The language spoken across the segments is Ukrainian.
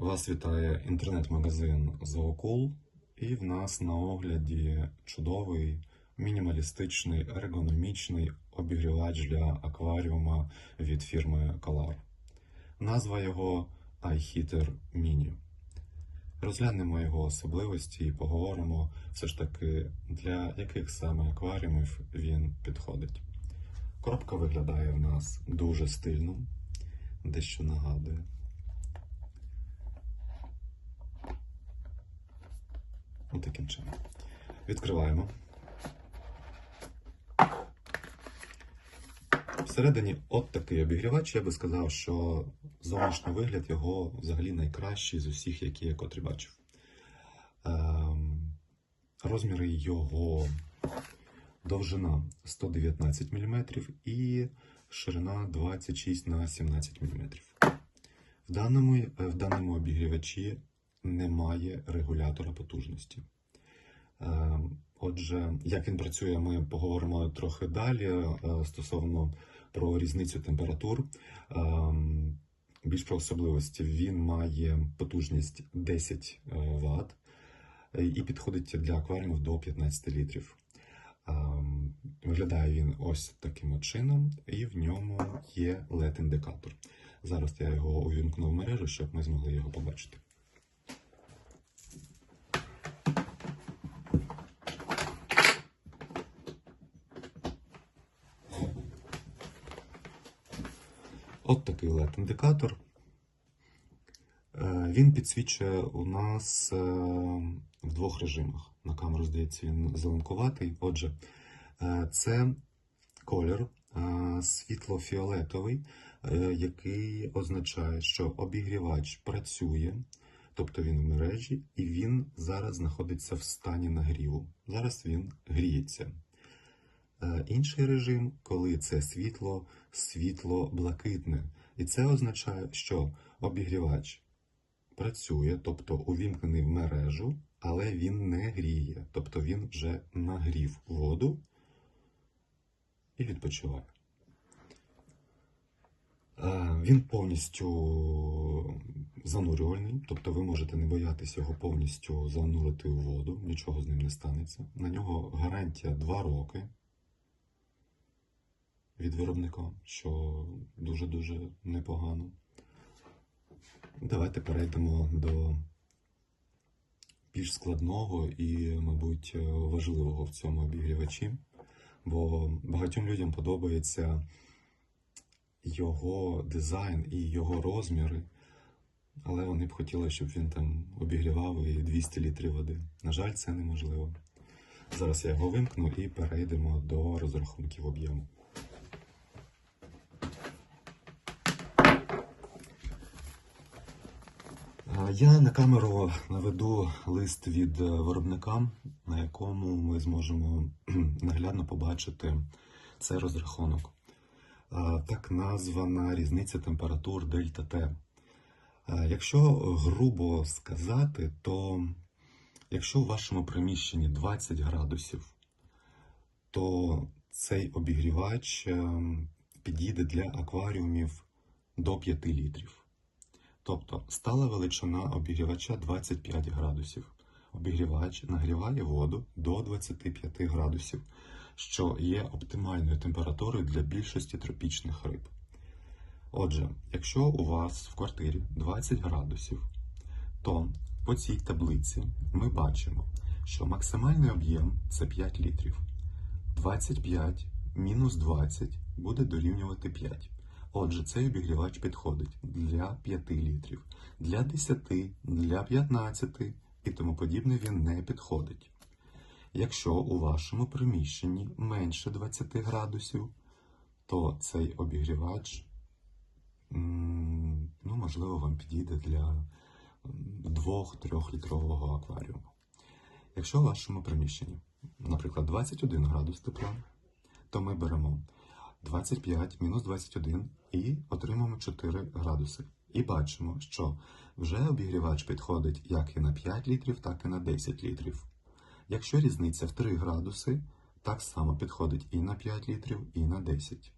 Вас вітає інтернет-магазин Зоокул, і в нас на огляді чудовий мінімалістичний ергономічний обігрівач для акваріума від фірми Color. Назва його iHeater Mini. Розглянемо його особливості і поговоримо все ж таки, для яких саме акваріумів він підходить. Коробка виглядає в нас дуже стильно, дещо нагадує. Ось таким чином. Відкриваємо. Всередині от такий обігрівач. Я би сказав, що зовнішній вигляд його взагалі найкращий з усіх, які я котрі бачив. Ем, розміри його довжина 119 мм і ширина 26 на 17 мм. В даному, е, в даному обігрівачі немає регулятора потужності. Е, Отже, як він працює, ми поговоримо трохи далі е, стосовно про різницю температур. Е, Більш про особливості він має потужність 10 Вт і підходить для акваріумів до 15 літрів. Е, Виглядає він ось таким чином, і в ньому є LED-індикатор. Зараз я його увімкну в мережу, щоб ми змогли його побачити. От такий LED-індикатор. Е, Він підсвічує у нас е, в двох режимах. На камеру, здається, він зеленкуватий. Отже, е, це колір світло-фіолетовий, який означає, що обігрівач працює, тобто він в мережі, і він зараз знаходиться в стані нагріву. Зараз він гріється. Е, Інший режим, коли це світло, світло-блакитне. І це означає, що обігрівач працює, тобто увімкнений в мережу, але він не гріє, тобто він вже нагрів воду і відпочиває. Е, Він повністю занурювальний, тобто ви можете не боятися його повністю занурити у воду, нічого з ним не станеться. На нього гарантія 2 роки від виробника, що дуже-дуже непогано. Давайте перейдемо до більш складного і, мабуть, важливого в цьому обігрівачі, бо багатьом людям подобається його дизайн і його розміри, але вони б хотіли, щоб він там обігрівав і 200 літрів води. На жаль, це неможливо. Зараз я його вимкну і перейдемо до розрахунків об'єму. Я на камеру наведу лист від е, виробника, на якому ми зможемо наглядно побачити цей розрахунок. Так названа різниця температур дельта Т. Якщо грубо сказати, то якщо у вашому приміщенні 20 градусів, то цей обігрівач е, підійде для акваріумів до 5 літрів. Тобто стала величина обігрівача 25 градусів. Обігрівач нагріває воду до 25 градусів, що є оптимальною температурою для більшості тропічних риб. Отже, якщо у вас в квартирі 20 градусів, то по цій таблиці ми бачимо, що максимальний об'єм це 5 літрів. 25 мінус 20 буде дорівнювати 5. Отже, цей обігрівач підходить для 5 літрів, для 10, для 15 і тому подібне він не підходить. Якщо у вашому приміщенні менше 20 градусів, то цей обігрівач, ну, можливо, вам підійде для 2-3 літрового акваріуму. Якщо у вашому приміщенні, наприклад, 21 градус тепла, то ми беремо 25 мінус 21 і отримаємо 4 градуси. І бачимо, що вже обігрівач підходить як і на 5 літрів, так і на 10 літрів. Якщо різниця в 3 градуси, так само підходить і на 5 літрів, і на 10.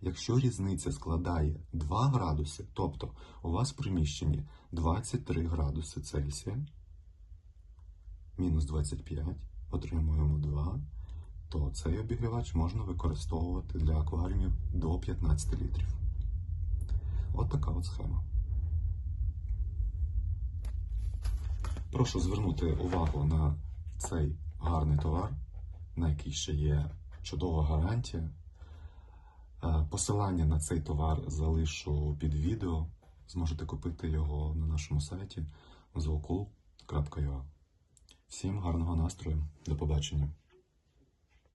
Якщо різниця складає 2 градуси, тобто у вас в приміщенні 23 градуси Цельсія, мінус 25, отримуємо 2, то цей обігрівач можна використовувати для акваріумів до 15 літрів. От така от схема. Прошу звернути увагу на цей гарний товар, на який ще є чудова гарантія. Е, Посилання на цей товар залишу під відео. Зможете купити його на нашому сайті zocool.ua. Всім гарного настрою. До побачення.